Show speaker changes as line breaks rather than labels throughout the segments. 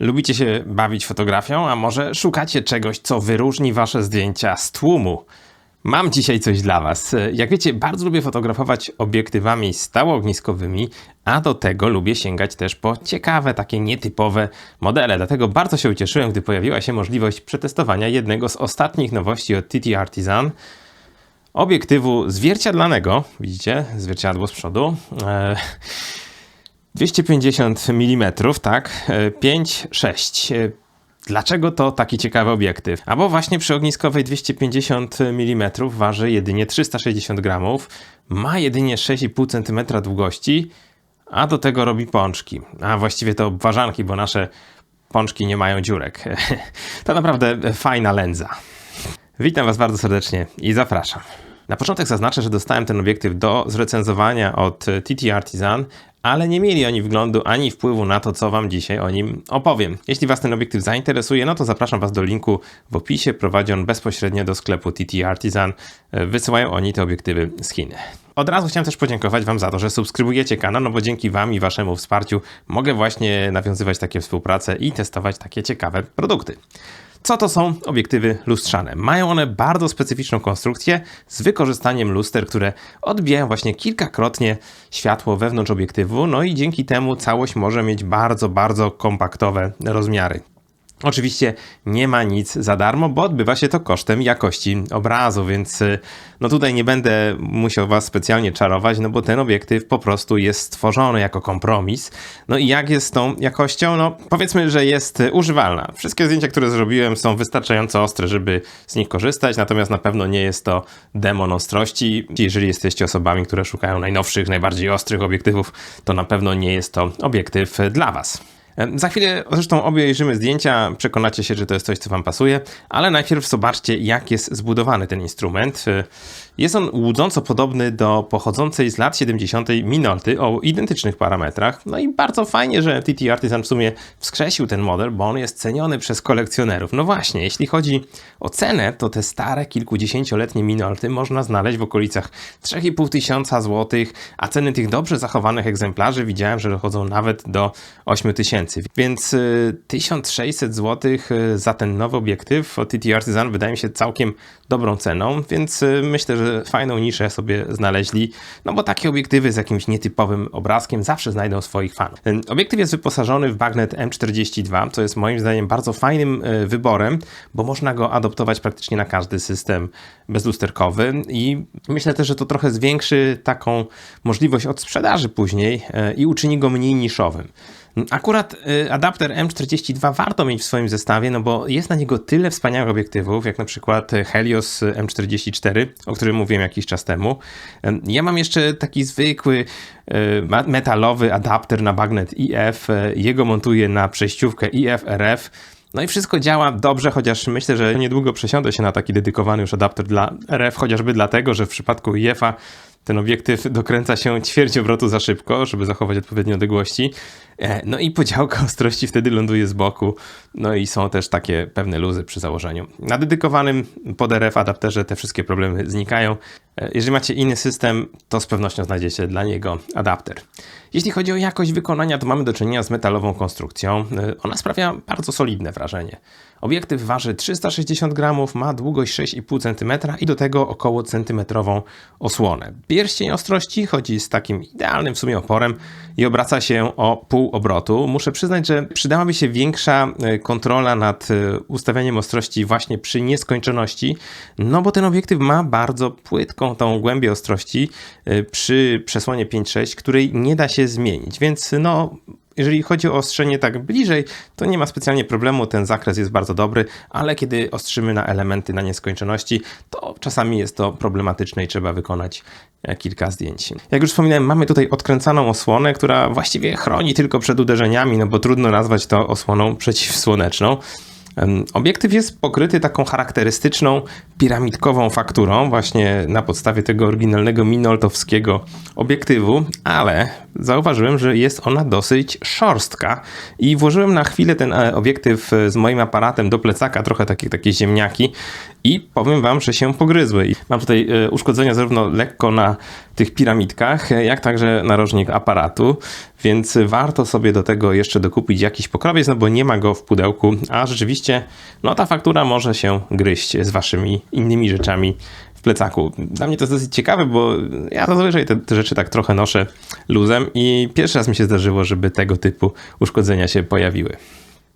Lubicie się bawić fotografią, a może szukacie czegoś, co wyróżni wasze zdjęcia z tłumu? Mam dzisiaj coś dla Was. Jak wiecie, bardzo lubię fotografować obiektywami stałoogniskowymi, a do tego lubię sięgać też po ciekawe, takie nietypowe modele. Dlatego bardzo się ucieszyłem, gdy pojawiła się możliwość przetestowania jednego z ostatnich nowości od TT Artisan. Obiektywu zwierciadlanego, widzicie, zwierciadło z przodu. E, 250 mm, tak, 5,6. E, Dlaczego to taki ciekawy obiektyw? A bo właśnie przy ogniskowej 250 mm waży jedynie 360 gramów, ma jedynie 6,5 cm długości, a do tego robi pączki. A właściwie to obwarzanki, bo nasze pączki nie mają dziurek. To naprawdę fajna lenza. Witam Was bardzo serdecznie i zapraszam. Na początek zaznaczę, że dostałem ten obiektyw do zrecenzowania od TT Artisan, ale nie mieli oni wglądu ani wpływu na to, co Wam dzisiaj o nim opowiem. Jeśli Was ten obiektyw zainteresuje, no to zapraszam Was do linku w opisie. Prowadzi on bezpośrednio do sklepu TT Artisan. Wysyłają oni te obiektywy z Chin. Od razu chciałem też podziękować Wam za to, że subskrybujecie kanał, no bo dzięki Wam i Waszemu wsparciu mogę właśnie nawiązywać takie współprace i testować takie ciekawe produkty. Co to są obiektywy lustrzane? Mają one bardzo specyficzną konstrukcję z wykorzystaniem luster, które odbijają właśnie kilkakrotnie światło wewnątrz obiektywu, no i dzięki temu całość może mieć bardzo, bardzo kompaktowe rozmiary. Oczywiście nie ma nic za darmo, bo odbywa się to kosztem jakości obrazu, więc y, no tutaj nie będę musiał Was specjalnie czarować, no bo ten obiektyw po prostu jest stworzony jako kompromis. No i jak jest z tą jakością? No powiedzmy, że jest używalna. Wszystkie zdjęcia, które zrobiłem są wystarczająco ostre, żeby z nich korzystać, natomiast na pewno nie jest to demon ostrości. Jeżeli jesteście osobami, które szukają najnowszych, najbardziej ostrych obiektywów, to na pewno nie jest to obiektyw dla Was. Za chwilę zresztą obejrzymy zdjęcia, przekonacie się, że to jest coś, co Wam pasuje, ale najpierw zobaczcie, jak jest zbudowany ten instrument. Jest on łudząco podobny do pochodzącej z lat 70. Minolty o identycznych parametrach. No i bardzo fajnie, że TT Artisan w sumie wskrzesił ten model, bo on jest ceniony przez kolekcjonerów. No właśnie, jeśli chodzi o cenę, to te stare, kilkudziesięcioletnie Minolty można znaleźć w okolicach 3,5 tysiąca złotych, a ceny tych dobrze zachowanych egzemplarzy widziałem, że dochodzą nawet do 8 tysięcy. Więc 1600 zł za ten nowy obiektyw od TT Artisan wydaje mi się całkiem dobrą ceną, więc y, myślę, że fajną niszę sobie znaleźli, no bo takie obiektywy z jakimś nietypowym obrazkiem zawsze znajdą swoich fanów. Obiektyw jest wyposażony w bagnet M42, co jest moim zdaniem bardzo fajnym e, wyborem, bo można go adoptować praktycznie na każdy system bezlusterkowy i myślę też, że to trochę zwiększy taką możliwość odsprzedaży później e, i uczyni go mniej niszowym. Akurat y, adapter M42 warto mieć w swoim zestawie, no bo jest na niego tyle wspaniałych obiektywów, jak na przykład Helios M44, o którym mówiłem jakiś czas temu. Ja mam jeszcze taki zwykły y, metalowy adapter na bagnet IF. Jego montuję na przejściówkę IF-RF. No i wszystko działa dobrze, chociaż myślę, że niedługo przesiądę się na taki dedykowany już adapter dla RF, chociażby dlatego, że w przypadku IF-a ten obiektyw dokręca się ćwierć obrotu za szybko, żeby zachować odpowiednie odległości. E, no i podziałka ostrości wtedy ląduje z boku. No i są też takie pewne luzy przy założeniu. Na dedykowanym pod RF adapterze te wszystkie problemy znikają. E, jeżeli macie inny system, to z pewnością znajdziecie dla niego adapter. Jeśli chodzi o jakość wykonania, to mamy do czynienia z metalową konstrukcją. E, ona sprawia bardzo solidne wrażenie. Obiektyw waży 360 gramów, ma długość 6,5 cm i do tego około centymetrową osłonę. Pierścień ostrości chodzi z takim idealnym w sumie oporem i obraca się o pół obrotu. Muszę przyznać, że przydałaby się większa e, kontrola nad ustawianiem ostrości właśnie przy nieskończoności, no bo ten obiektyw ma bardzo płytką tą głębię ostrości e, przy przesłonie 5.6, której nie da się zmienić, więc no jeżeli chodzi o ostrzenie tak bliżej, to nie ma specjalnie problemu, ten zakres jest bardzo dobry, ale kiedy ostrzymy na elementy na nieskończoności, to czasami jest to problematyczne i trzeba wykonać e, kilka zdjęć. Jak już wspominałem, mamy tutaj odkręcaną osłonę, która właściwie chroni tylko przed uderzeniami, no bo trudno nazwać to osłoną przeciwsłoneczną. Obiektyw jest pokryty taką charakterystyczną piramidkową fakturą, właśnie na podstawie tego oryginalnego minoltowskiego obiektywu, ale zauważyłem, że jest ona dosyć szorstka i włożyłem na chwilę ten e, obiektyw z moim aparatem do plecaka, trochę takie, takie ziemniaki i powiem wam, że się pogryzły. Mam tutaj e, uszkodzenia zarówno lekko na tych piramidkach, jak także narożnik aparatu, więc warto sobie do tego jeszcze dokupić jakiś pokrowiec, no bo nie ma go w pudełku, a rzeczywiście no ta faktura może się gryźć z waszymi innymi rzeczami w plecaku. Dla mnie to jest dosyć ciekawe, bo ja zazwyczaj te, te rzeczy tak trochę noszę luzem i pierwszy raz mi się zdarzyło, żeby tego typu uszkodzenia się pojawiły.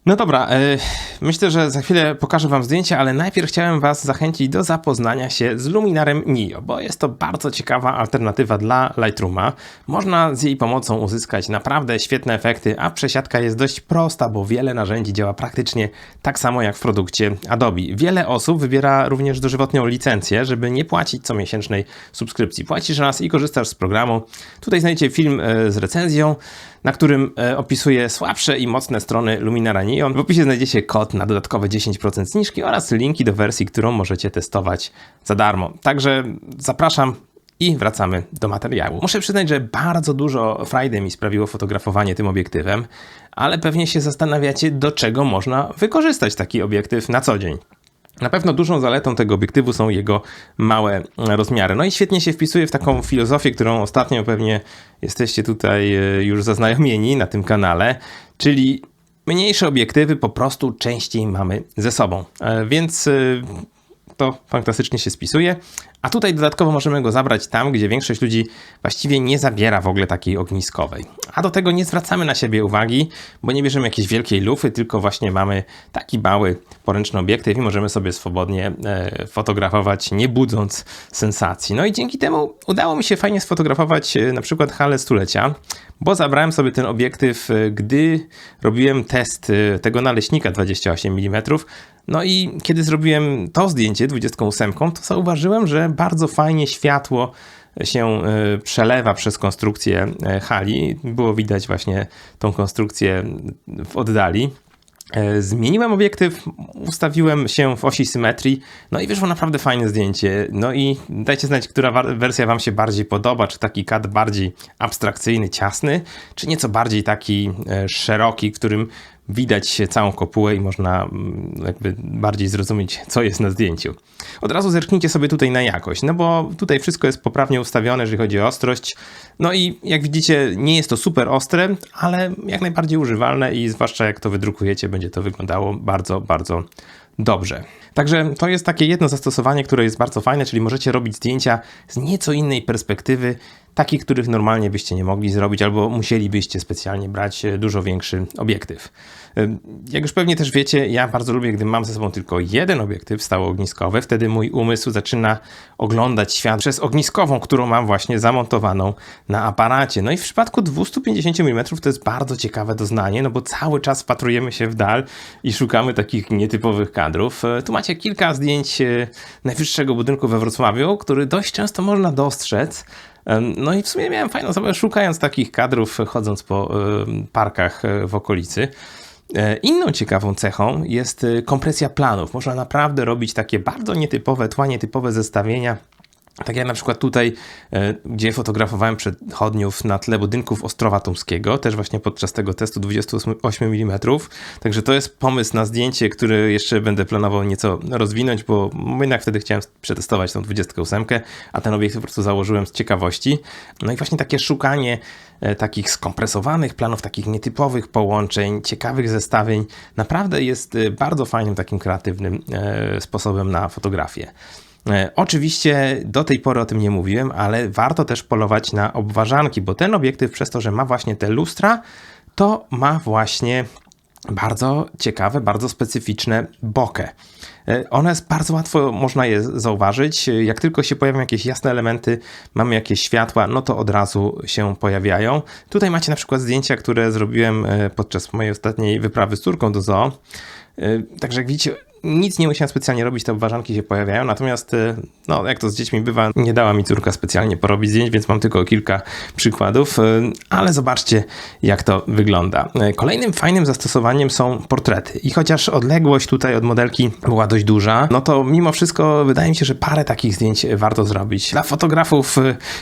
No dobra, e, myślę, że za chwilę pokażę Wam zdjęcie, ale najpierw chciałem Was zachęcić do zapoznania się z Luminarem Nio, bo jest to bardzo ciekawa alternatywa dla Lightrooma. Można z jej pomocą uzyskać naprawdę świetne efekty, a przesiadka jest dość prosta, bo wiele narzędzi działa praktycznie tak samo jak w produkcie Adobe. Wiele osób wybiera również dożywotnią licencję, żeby nie płacić co miesięcznej subskrypcji. Płacisz raz i korzystasz z programu. Tutaj znajdziecie film e, z recenzją na którym e, opisuję słabsze i mocne strony Luminara Neon. W opisie znajdziecie kod na dodatkowe 10% zniżki oraz linki do wersji, którą możecie testować za darmo. Także zapraszam i wracamy do materiału. Muszę przyznać, że bardzo dużo frajdy mi sprawiło fotografowanie tym obiektywem, ale pewnie się zastanawiacie, do czego można wykorzystać taki obiektyw na co dzień. Na pewno dużą zaletą tego obiektywu są jego małe rozmiary. No i świetnie się wpisuje w taką filozofię, którą ostatnio pewnie jesteście tutaj e, już zaznajomieni na tym kanale, czyli mniejsze obiektywy po prostu częściej mamy ze sobą. E, więc e, to fantastycznie się spisuje. A tutaj dodatkowo możemy go zabrać tam, gdzie większość ludzi właściwie nie zabiera w ogóle takiej ogniskowej. A do tego nie zwracamy na siebie uwagi, bo nie bierzemy jakiejś wielkiej lufy, tylko właśnie mamy taki mały poręczny obiektyw i możemy sobie swobodnie e, fotografować, nie budząc sensacji. No i dzięki temu udało mi się fajnie sfotografować e, na przykład halę stulecia, bo zabrałem sobie ten obiektyw, e, gdy robiłem test tego naleśnika 28 mm. No i kiedy zrobiłem to zdjęcie 28, to zauważyłem, że bardzo fajnie światło się e, przelewa przez konstrukcję e, hali. Było widać właśnie tą konstrukcję w oddali. E, zmieniłem obiektyw, ustawiłem się w osi symetrii, no i wyszło naprawdę fajne zdjęcie. No i dajcie znać, która wersja Wam się bardziej podoba, czy taki kadr bardziej abstrakcyjny, ciasny, czy nieco bardziej taki szeroki, którym widać całą kopułę i można mm, jakby bardziej zrozumieć, co jest na zdjęciu. Od razu zerknijcie sobie tutaj na jakość, no bo tutaj wszystko jest poprawnie ustawione, jeżeli chodzi o ostrość. No i jak widzicie, nie jest to super ostre, ale jak najbardziej używalne i zwłaszcza jak to wydrukujecie, będzie to wyglądało bardzo, bardzo dobrze. Także to jest takie jedno zastosowanie, które jest bardzo fajne, czyli możecie robić zdjęcia z nieco innej perspektywy, takich, których normalnie byście nie mogli zrobić, albo musielibyście specjalnie brać e, dużo większy obiektyw. Jak już pewnie też wiecie, ja bardzo lubię, gdy mam ze sobą tylko jeden obiektyw stało-ogniskowy, wtedy mój umysł zaczyna oglądać świat przez ogniskową, którą mam właśnie zamontowaną na aparacie. No i w przypadku 250 mm to jest bardzo ciekawe doznanie, no bo cały czas wpatrujemy się w dal i szukamy takich nietypowych kadrów. E, tu macie kilka zdjęć najwyższego budynku we Wrocławiu, który dość często można dostrzec, no i w sumie miałem fajną zabawę szukając takich kadrów, chodząc po parkach e, w okolicy. E, inną ciekawą cechą jest e, kompresja planów. Można naprawdę robić takie bardzo nietypowe, tła nietypowe zestawienia tak jak na przykład tutaj, e, gdzie fotografowałem przechodniów na tle budynków Ostrowa Tumskiego, też właśnie podczas tego testu 28 mm. Także to jest pomysł na zdjęcie, który jeszcze będę planował nieco rozwinąć, bo jednak wtedy chciałem przetestować tą 28, a ten obiekt po prostu założyłem z ciekawości. No i właśnie takie szukanie e, takich skompresowanych planów, takich nietypowych połączeń, ciekawych zestawień, naprawdę jest e, bardzo fajnym takim kreatywnym sposobem na fotografię. E, oczywiście do tej pory o tym nie mówiłem, ale warto też polować na obwarzanki, bo ten obiektyw przez to, że ma właśnie te lustra, to ma właśnie bardzo ciekawe, bardzo specyficzne bokeh. One jest bardzo łatwo można je zauważyć. Jak tylko się pojawią jakieś jasne elementy, mamy jakieś światła, no to od razu się pojawiają. Tutaj macie na przykład zdjęcia, które zrobiłem e, podczas mojej ostatniej wyprawy z córką do zoo. E, także jak widzicie, nic nie musiałem specjalnie robić, te obwarzanki się pojawiają, natomiast y, no, jak to z dziećmi bywa, nie dała mi córka specjalnie porobić zdjęć, więc mam tylko kilka przykładów, y, ale zobaczcie jak to wygląda. Y, kolejnym fajnym zastosowaniem są portrety i chociaż odległość tutaj od modelki była dość duża, no to mimo wszystko wydaje mi się, że parę takich zdjęć warto zrobić. Dla fotografów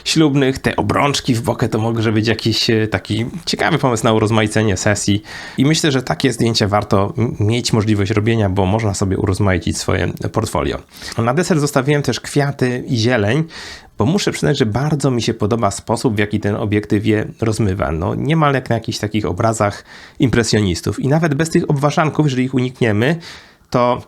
ślubnych te obrączki w bokę to może być jakiś taki ciekawy pomysł na urozmaicenie sesji i myślę, że takie zdjęcia warto mieć możliwość robienia, bo można sobie urozmaicić swoje portfolio. Na deser zostawiłem też kwiaty i zieleń, bo muszę przyznać, że bardzo mi się podoba sposób, w jaki ten obiektyw je rozmywa. No, niemal jak na jakichś takich obrazach impresjonistów. I nawet bez tych obważanków, jeżeli ich unikniemy, to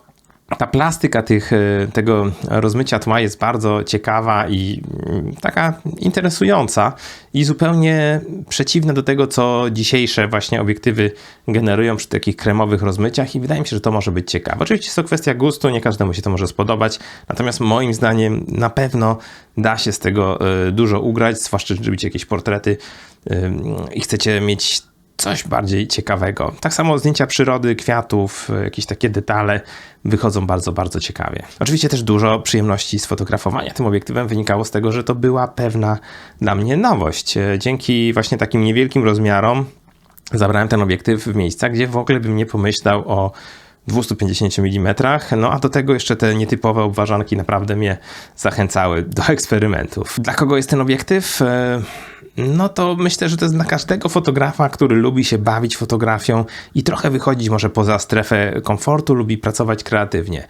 ta plastyka tych, e, tego rozmycia tła jest bardzo ciekawa i mm, taka interesująca i zupełnie przeciwna do tego, co dzisiejsze właśnie obiektywy generują przy takich kremowych rozmyciach i wydaje mi się, że to może być ciekawe. Oczywiście jest to kwestia gustu, nie każdemu się to może spodobać, natomiast moim zdaniem na pewno da się z tego e, dużo ugrać, zwłaszcza jeżeli robicie jakieś portrety e, i chcecie mieć coś bardziej ciekawego. Tak samo zdjęcia przyrody, kwiatów, jakieś takie detale wychodzą bardzo, bardzo ciekawie. Oczywiście też dużo przyjemności z fotografowania tym obiektywem wynikało z tego, że to była pewna dla mnie nowość. Dzięki właśnie takim niewielkim rozmiarom zabrałem ten obiektyw w miejsca, gdzie w ogóle bym nie pomyślał o 250 mm, no a do tego jeszcze te nietypowe obważanki naprawdę mnie zachęcały do eksperymentów. Dla kogo jest ten obiektyw? No to myślę, że to jest dla każdego fotografa, który lubi się bawić fotografią i trochę wychodzić może poza strefę komfortu, lubi pracować kreatywnie.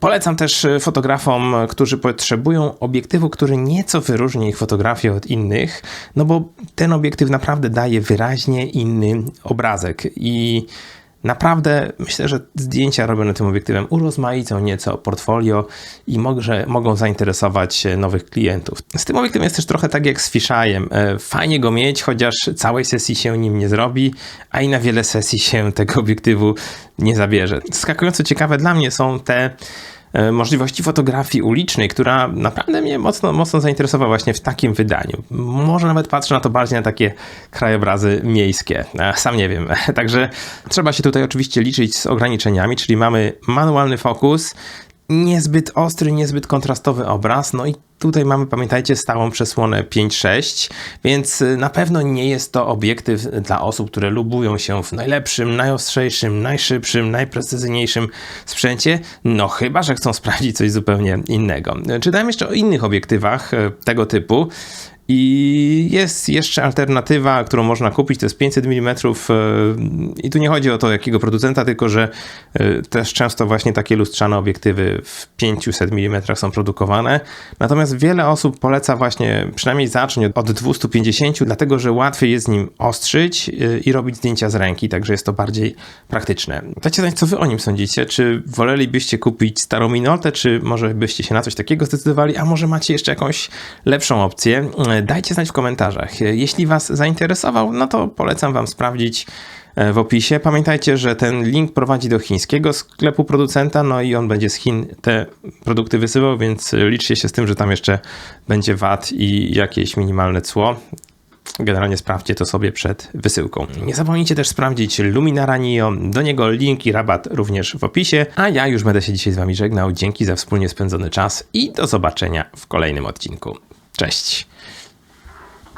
Polecam też fotografom, którzy potrzebują obiektywu, który nieco wyróżni ich fotografię od innych, no bo ten obiektyw naprawdę daje wyraźnie inny obrazek i Naprawdę myślę, że zdjęcia robione tym obiektywem urozmaicą nieco portfolio i może, mogą zainteresować nowych klientów. Z tym obiektywem jest też trochę tak jak z fiszajem. E, fajnie go mieć, chociaż całej sesji się nim nie zrobi, a i na wiele sesji się tego obiektywu nie zabierze. Skakująco ciekawe dla mnie są te E, możliwości fotografii ulicznej, która naprawdę mnie mocno, mocno zainteresowała właśnie w takim wydaniu. Może nawet patrzę na to bardziej na takie krajobrazy miejskie. E, sam nie wiem. Także trzeba się tutaj oczywiście liczyć z ograniczeniami, czyli mamy manualny fokus, niezbyt ostry, niezbyt kontrastowy obraz. No i tutaj mamy, pamiętajcie, stałą przesłonę 5.6, więc y, na pewno nie jest to obiektyw dla osób, które lubują się w najlepszym, najostrzejszym, najszybszym, najprecyzyjniejszym sprzęcie, no chyba, że chcą sprawdzić coś zupełnie innego. Czytałem jeszcze o innych obiektywach y, tego typu. I jest jeszcze alternatywa, którą można kupić, to jest 500 mm. E, I tu nie chodzi o to, jakiego producenta, tylko że e, też często właśnie takie lustrzane obiektywy w 500 mm są produkowane. Natomiast wiele osób poleca właśnie przynajmniej zacząć od 250, dlatego że łatwiej jest nim ostrzyć e, i robić zdjęcia z ręki, także jest to bardziej praktyczne. Dajcie znać, co wy o nim sądzicie. Czy wolelibyście kupić starą Minoltę, czy może byście się na coś takiego zdecydowali, a może macie jeszcze jakąś lepszą opcję? Dajcie znać w komentarzach. Jeśli Was zainteresował, no to polecam Wam sprawdzić e, w opisie. Pamiętajcie, że ten link prowadzi do chińskiego sklepu producenta, no i on będzie z Chin te produkty wysyłał, więc liczcie się z tym, że tam jeszcze będzie VAT i jakieś minimalne cło. Generalnie sprawdźcie to sobie przed wysyłką. Nie zapomnijcie też sprawdzić Luminara Nio, do niego link i rabat również w opisie, a ja już będę się dzisiaj z Wami żegnał. Dzięki za wspólnie spędzony czas i do zobaczenia w kolejnym odcinku. Cześć!